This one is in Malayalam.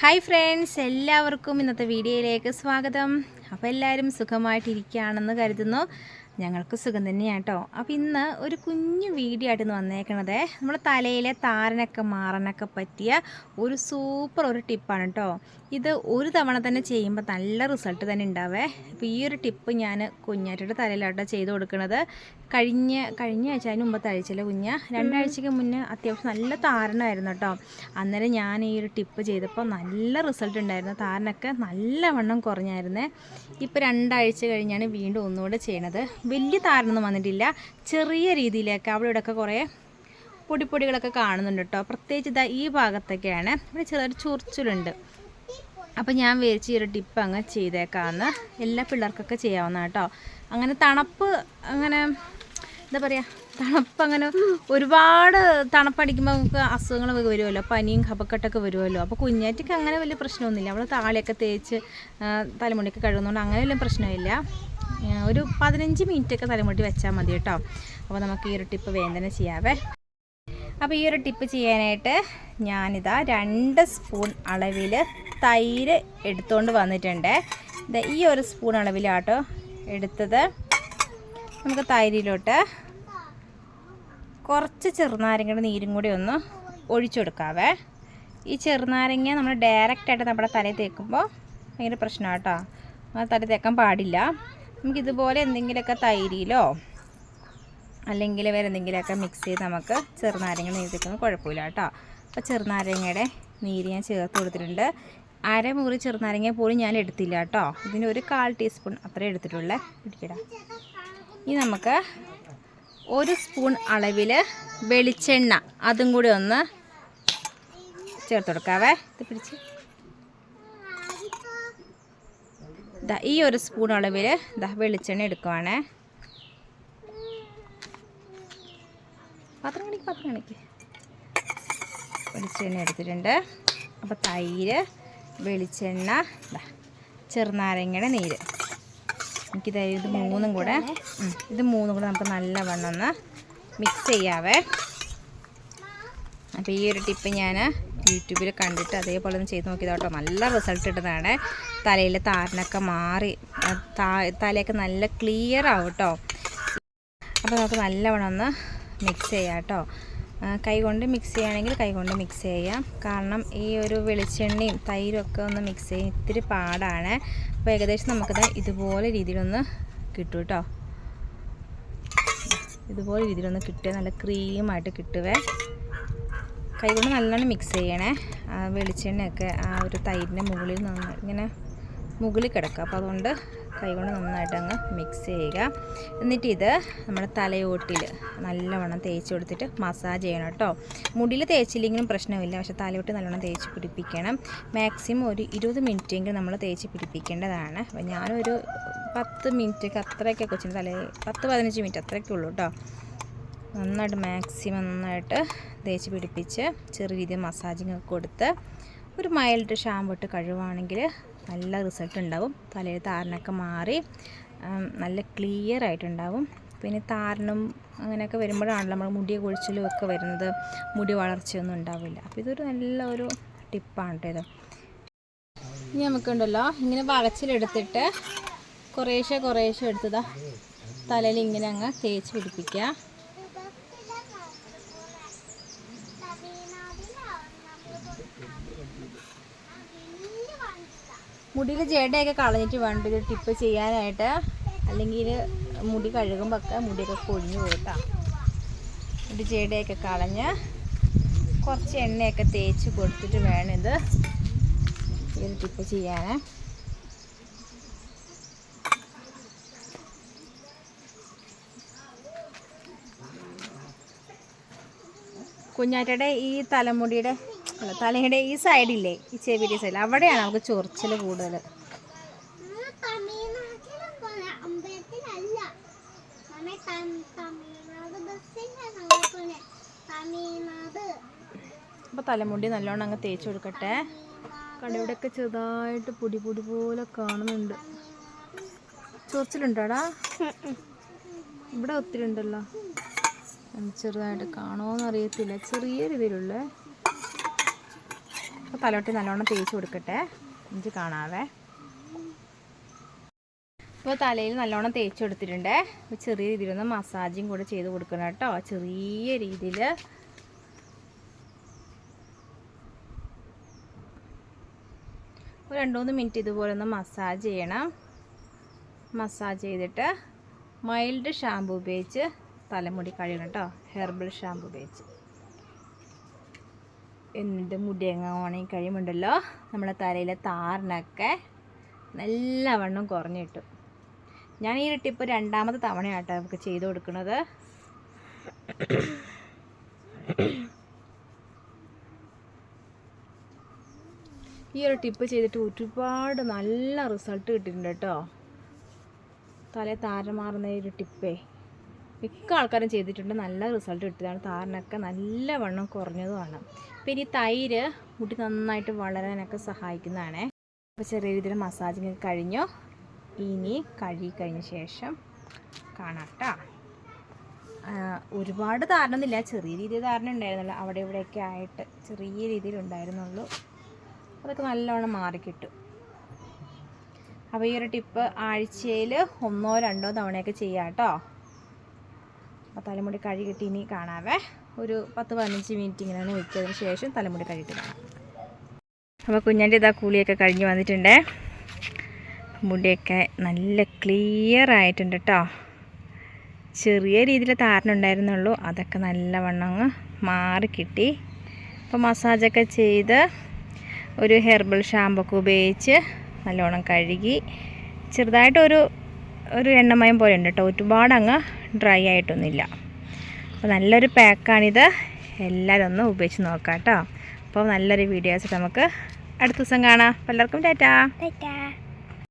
ഹായ് ഫ്രണ്ട്സ് എല്ലാവർക്കും ഇന്നത്തെ വീഡിയോയിലേക്ക് സ്വാഗതം. അപ്പോൾ എല്ലാവരും സുഖമായിട്ടിരിക്കുകയാണെന്ന് കരുതുന്നു. ഞങ്ങൾക്ക് സുഖം തന്നെയാണ് കേട്ടോ. അപ്പോൾ ഇന്ന് ഒരു കുഞ്ഞു വീഡിയോ ആയിട്ട് വന്നേക്കണത്. നമ്മുടെ തലയിലെ താരനൊക്കെ മാറാനൊക്കെ പറ്റിയ ഒരു സൂപ്പർ ഒരു ടിപ്പാണ് കേട്ടോ. ഇത് ഒരു തവണ തന്നെ ചെയ്യുമ്പോൾ നല്ല റിസൾട്ട് തന്നെ ഉണ്ടാവേ. അപ്പോൾ ഈ ഒരു ടിപ്പ് ഞാൻ കുഞ്ഞാറ്റയുടെ തലയിലാട്ടോ ചെയ്ത് കൊടുക്കുന്നത് കഴിഞ്ഞ കഴിഞ്ഞ ആഴ്ച അതിന് മുമ്പത്തെ ആഴ്ചയിലെ കുഞ്ഞ? രണ്ടാഴ്ചയ്ക്ക് മുന്നേ അത്യാവശ്യം നല്ല താരനായിരുന്നു കേട്ടോ. അന്നേരം ഞാൻ ഈ ഒരു ടിപ്പ് ചെയ്തപ്പോൾ നല്ല റിസൾട്ട് ഉണ്ടായിരുന്നു. താരനൊക്കെ നല്ലവണ്ണം കുറഞ്ഞായിരുന്നേ. ഇപ്പോൾ രണ്ടാഴ്ച കഴിഞ്ഞാണ് വീണ്ടും ഒന്നുകൂടെ ചെയ്യണത്. വലിയ താരനൊന്നും വന്നിട്ടില്ല. ചെറിയ രീതിയിലൊക്കെ അവിടെ ഇവിടെയൊക്കെ കുറേ പൊടിപ്പൊടികളൊക്കെ കാണുന്നുണ്ട് കേട്ടോ. പ്രത്യേകിച്ച് ഇതാ ഈ ഭാഗത്തൊക്കെയാണ്. ഇവിടെ ചെറിയൊരു ചൊറിച്ചിലുണ്ട്. അപ്പോൾ ഞാൻ വിചാരിച്ച് ഈ ഒരു ടിപ്പ് അങ്ങ് ചെയ്തേക്കാമെന്ന് എല്ലാ പിള്ളേർക്കൊക്കെ ചെയ്യാവുന്ന കേട്ടോ. അങ്ങനെ തണുപ്പ് അങ്ങനെ എന്താ പറയുക തണുപ്പ് അങ്ങനെ ഒരുപാട് തണുപ്പടിക്കുമ്പോൾ നമുക്ക് അസുഖങ്ങൾ വരുമല്ലോ. പനിയും കപക്കെട്ടൊക്കെ വരുമല്ലോ. അപ്പോൾ കുഞ്ഞാറ്റയ്ക്ക് അങ്ങനെ വലിയ പ്രശ്നമൊന്നുമില്ല. അവൾ താളിയൊക്കെ തേച്ച് തലമുടിയൊക്കെ കഴുകുന്നതുകൊണ്ട് അങ്ങനെ വലിയ പ്രശ്നമില്ല. ഒരു പതിനഞ്ച് മിനിറ്റൊക്കെ തലമുട്ടി വെച്ചാൽ മതി കേട്ടോ. അപ്പോൾ നമുക്ക് ഈ ഒരു ടിപ്പ് വേദന ചെയ്യാവേ. അപ്പോൾ ഈ ഒരു ടിപ്പ് ചെയ്യാനായിട്ട് ഞാനിതാ രണ്ട് സ്പൂൺ അളവിൽ തൈര് എടുത്തുകൊണ്ട് വന്നിട്ടുണ്ട്. ഇത് ഈ ഒരു സ്പൂൺ അളവിലാട്ടോ എടുത്തത്. നമുക്ക് തൈരിലോട്ട് കുറച്ച് ചെറുനാരങ്ങയുടെ നീരും കൂടി ഒന്ന് ഒഴിച്ചു കൊടുക്കാവേ. ഈ ചെറുനാരങ്ങ നമ്മൾ ഡയറക്റ്റായിട്ട് നമ്മുടെ തലയിൽ തേക്കുമ്പോൾ ഭയങ്കര പ്രശ്നമാണ് കേട്ടോ. തല തേക്കാൻ പാടില്ല. നമുക്കിതുപോലെ എന്തെങ്കിലുമൊക്കെ തൈരിയിലോ അല്ലെങ്കിൽ വേറെ എന്തെങ്കിലുമൊക്കെ മിക്സ് ചെയ്ത് നമുക്ക് ചെറുനാരങ്ങ നീര് തേക്കുന്നത് കുഴപ്പമില്ല കേട്ടോ. അപ്പോൾ ചെറുനാരങ്ങയുടെ നീര് ഞാൻ ചേർത്ത് കൊടുത്തിട്ടുണ്ട്. അരമുറി ചെറുനാരങ്ങ പോലും ഞാൻ എടുത്തില്ല കേട്ടോ. ഇതിന് ഒരു കാൽ ടീസ്പൂൺ അത്ര എടുത്തിട്ടുള്ളേ. പിടിക്കടാ. ഇനി നമുക്ക് ഒരു സ്പൂൺ അളവിൽ വെളിച്ചെണ്ണ അതും കൂടി ഒന്ന് ചേർത്ത് കൊടുക്കാവേ. ഇത് പിടിച്ച്. ദാ ഈ ഒരു സ്പൂൺ അളവിൽ ദാ വെളിച്ചെണ്ണ എടുക്കുവാണേ. പാത്രം കണിക്ക് പാത്രം കണിക്ക്. വെളിച്ചെണ്ണ എടുത്തിട്ടുണ്ട്. അപ്പോൾ തൈര് വെളിച്ചെണ്ണ ചെറുനാരങ്ങയുടെ നീര്. എനിക്കിത് ഇത് മൂന്നും കൂടെ ഇത് മൂന്നും കൂടെ നമുക്ക് നല്ല വണ്ണം ഒന്ന് മിക്സ് ചെയ്യാവേ. അപ്പോൾ ഈ ഒരു ടിപ്പ് ഞാൻ യൂട്യൂബിൽ കണ്ടിട്ട് അതേപോലെ ഒന്ന് ചെയ്ത് നോക്കിയതാട്ടോ നല്ല റിസൾട്ട് ഇട്ടതാണ് തലയിൽ താരനൊക്കെ മാറി തലയൊക്കെ നല്ല ക്ലിയർ ആവും കേട്ടോ. അപ്പോൾ നമുക്ക് നല്ലവണ്ണം ഒന്ന് മിക്സ് ചെയ്യാം കേട്ടോ. കൈ കൊണ്ട് മിക്സ് ചെയ്യുകയാണെങ്കിൽ കൈ കൊണ്ട് മിക്സ് ചെയ്യാം. കാരണം ഈ ഒരു വെളിച്ചെണ്ണയും തൈരും ഒക്കെ ഒന്ന് മിക്സ് ചെയ്യാൻ ഇത്തിരി പാടാണ്. അപ്പോൾ ഏകദേശം നമുക്കത് ഇതുപോലെ രീതിയിലൊന്ന് കിട്ടും കേട്ടോ. ഇതുപോലെ രീതിയിലൊന്ന് കിട്ടുക. നല്ല ക്രീമായിട്ട് കിട്ടുവേ. കൈ കൊണ്ട് നല്ലോണം മിക്സ് ചെയ്യണേ. വെളിച്ചെണ്ണയൊക്കെ ആ ഒരു തൈരിന്റെ മുകളിൽ നന്ന ഇങ്ങനെ മുകളിൽ കിടക്കുക. അപ്പോൾ അതുകൊണ്ട് കൈ കൊണ്ട് നന്നായിട്ട് അങ്ങ് മിക്സ് ചെയ്യുക. എന്നിട്ട് ഇത് നമ്മുടെ തലയോട്ടിൽ നല്ലവണ്ണം തേച്ച് കൊടുത്തിട്ട് മസാജ് ചെയ്യണം കേട്ടോ. മുടിയിൽ തേച്ചില്ലെങ്കിലും പ്രശ്നമില്ല. പക്ഷെ തലയോട്ട് നല്ലോണം തേച്ച് പിടിപ്പിക്കണം. മാക്സിമം ഒരു ഇരുപത് മിനിറ്റെങ്കിലും നമ്മൾ തേച്ച് പിടിപ്പിക്കേണ്ടതാണ്. അപ്പോൾ ഞാനൊരു പത്ത് മിനിറ്റ് അത്രയൊക്കെ കൊച്ചിന് തല പത്ത് പതിനഞ്ച് മിനിറ്റ് അത്രയൊക്കെ ഉള്ളൂ കേട്ടോ. നന്നായിട്ട് മാക്സിമം നന്നായിട്ട് തേച്ച് പിടിപ്പിച്ച് ചെറിയ രീതിയിൽ മസാജിങ് ഒക്കെ കൊടുത്ത് ഒരു മൈൽഡ് ഷാമ്പു ഇട്ട് കഴുകുവാണെങ്കിൽ നല്ല റിസൾട്ട് ഉണ്ടാവും. തലയിൽ താരനൊക്കെ മാറി നല്ല ക്ലിയർ ആയിട്ടുണ്ടാവും. പിന്നെ താരനും അങ്ങനെയൊക്കെ വരുമ്പോഴാണല്ലോ നമ്മൾ മുടി കൊഴിച്ചിലും ഒക്കെ വരുന്നത്. മുടി വളർച്ചയൊന്നും ഉണ്ടാവില്ല. അപ്പോൾ ഇതൊരു നല്ല ഒരു ടിപ്പാണ് കേട്ടോ ഇത്. ഇനി നമുക്കുണ്ടല്ലോ ഇങ്ങനെ വളച്ചിലെടുത്തിട്ട് കുറേശ്ശെ കുറേശ്ശെ എടുത്തതാ തലയിൽ ഇങ്ങനെ അങ്ങ് തേച്ച് പിടിപ്പിക്കുക. മുടിയിൽ ജടയൊക്കെ കളഞ്ഞിട്ട് വേണ്ട ഇത് ടിപ്പ് ചെയ്യാനായിട്ട്. അല്ലെങ്കിൽ മുടി കഴുകുമ്പോൾ ഒക്കെ മുടിയൊക്കെ കൊഴിഞ്ഞു പോകട്ടാ. മുടി ജടയൊക്കെ കളഞ്ഞ് കുറച്ച് എണ്ണയൊക്കെ തേച്ച് കൊടുത്തിട്ട് വേണം ഇത് ഒരു ടിപ്പ് ചെയ്യാൻ കുഞ്ഞാറ്റയുടെ ഈ തലമുടിയുടെ തലയുടെ ഈ സൈഡില്ലേ ഈ ചെവിയുടെ സൈഡിൽ അവിടെയാണ് നമുക്ക് ചൊറിച്ചിൽ കൂടുതൽ അപ്പൊ അപ്പോൾ തലമുടി നല്ലോണം അങ്ങ് തേച്ച് കൊടുക്കട്ടെ. കടയുടെയൊക്കെ ചെറുതായിട്ട് പൊടി പൊടി പോലെ കാണുന്നുണ്ട്. ചൊറിച്ചിലുണ്ടോടാ? ഇവിടെ ഒത്തിരി ഉണ്ടല്ലോ. ചെറുതായിട്ട് കാണോന്നറിയത്തില്ല ചെറിയ രീതിയിലുള്ള. അപ്പോൾ തലോട്ടി നല്ലോണം തേച്ച് കൊടുക്കട്ടെ. എനിക്ക് കാണാവേ. ഇപ്പോൾ തലയിൽ നല്ലോണം തേച്ച് കൊടുത്തിട്ടുണ്ട്. അപ്പോൾ ചെറിയ രീതിയിലൊന്ന് മസാജും കൂടെ ചെയ്ത് കൊടുക്കണം കേട്ടോ. ചെറിയ രീതിയിൽ ഒരു രണ്ട് മൂന്ന് മിനിറ്റ് ഇതുപോലെ ഒന്ന് മസാജ് ചെയ്യണം. മസാജ് ചെയ്തിട്ട് മൈൽഡ് ഷാമ്പു ഉപയോഗിച്ച് തലമുടി കഴുകണം കേട്ടോ. ഹെർബൽ ഷാമ്പു ഉപയോഗിച്ച്. എന്നിട്ട് മുടിയങ്ങ ഉണങ്ങി കഴിയുമുണ്ടല്ലോ നമ്മളെ തലയിലെ താറിനൊക്കെ നല്ലവണ്ണം കുറഞ്ഞു കിട്ടും. ഞാൻ ഈ ടിപ്പ് രണ്ടാമത്തെ തവണയാട്ടോ നമുക്ക് ചെയ്ത് കൊടുക്കുന്നത്. ഈ ഒരു ടിപ്പ് ചെയ്തിട്ട് ഒരുപാട് നല്ല റിസൾട്ട് കിട്ടിയിട്ടുണ്ട് കേട്ടോ. തല താരം മാറുന്ന ഈ ഒരു ടിപ്പേ. മിക്ക ആൾക്കാരും ചെയ്തിട്ടുണ്ട്. നല്ല റിസൾട്ട് കിട്ടിയതാണ്. താരനൊക്കെ നല്ല വണ്ണം കുറഞ്ഞതുമാണ്. പിന്നെ ഈ തൈര് മുടി നന്നായിട്ട് വളരാനൊക്കെ സഹായിക്കുന്നതാണ്. അപ്പോൾ ചെറിയ രീതിയിൽ മസാജിങ് കഴിഞ്ഞു. ഇനി കഴുകി കഴിഞ്ഞ ശേഷം കാണാം കേട്ടോ ഒരുപാട് താരനൊന്നുമില്ല ചെറിയ രീതിയിൽ താരണ ഉണ്ടായിരുന്നുള്ളൂ. അവിടെ ഇവിടെയൊക്കെ ആയിട്ട് ചെറിയ രീതിയിൽ ഉണ്ടായിരുന്നുള്ളൂ. അതൊക്കെ നല്ലോണം മാറിക്കിട്ടും. അപ്പോൾ ഈ ഒരു ടിപ്പ് ആഴ്ചയിൽ ഒന്നോ രണ്ടോ തവണയൊക്കെ ചെയ്യാം കേട്ടോ. അപ്പോൾ തലമുടി കഴുകിയിട്ട് ഇനി കാണാവേ. ഒരു പത്ത് പതിനഞ്ച് മിനിറ്റ് ഇങ്ങനെ വെച്ചതിന് ശേഷം തലമുടി കഴുകിയിട്ട് കാണാം. അപ്പോൾ കുഞ്ഞാന്റെ ഇതാ കൂളിയൊക്കെ കഴിഞ്ഞ് വന്നിട്ടുണ്ട്. മുടിയൊക്കെ നല്ല ക്ലിയർ ആയിട്ടുണ്ട് കേട്ടോ ചെറിയ രീതിയിൽ താരനുണ്ടായിരുന്നുള്ളൂ അതൊക്കെ നല്ലവണ്ണം അങ്ങ് മാറി കിട്ടി. അപ്പോൾ മസാജൊക്കെ ചെയ്ത് ഒരു ഹെർബൽ ഷാമ്പൊക്കെ ഉപയോഗിച്ച് നല്ലോണം കഴുകി ചെറുതായിട്ടൊരു ഒരു എണ്ണമയം പോലെ ഉണ്ട് കേട്ടോ. ഒരുപാട് അങ്ങ് ഡ്രൈ ആയിട്ടൊന്നുമില്ല. അപ്പോൾ നല്ലൊരു പാക്കാണിത്. എല്ലാവരും ഒന്ന് ഉപയോഗിച്ച് നോക്കാം കേട്ടോ. അപ്പോൾ നല്ലൊരു വീഡിയോസ് നമുക്ക് അടുത്ത ദിവസം കാണാം. എല്ലാവർക്കും ടാറ്റാ. ടാറ്റാ.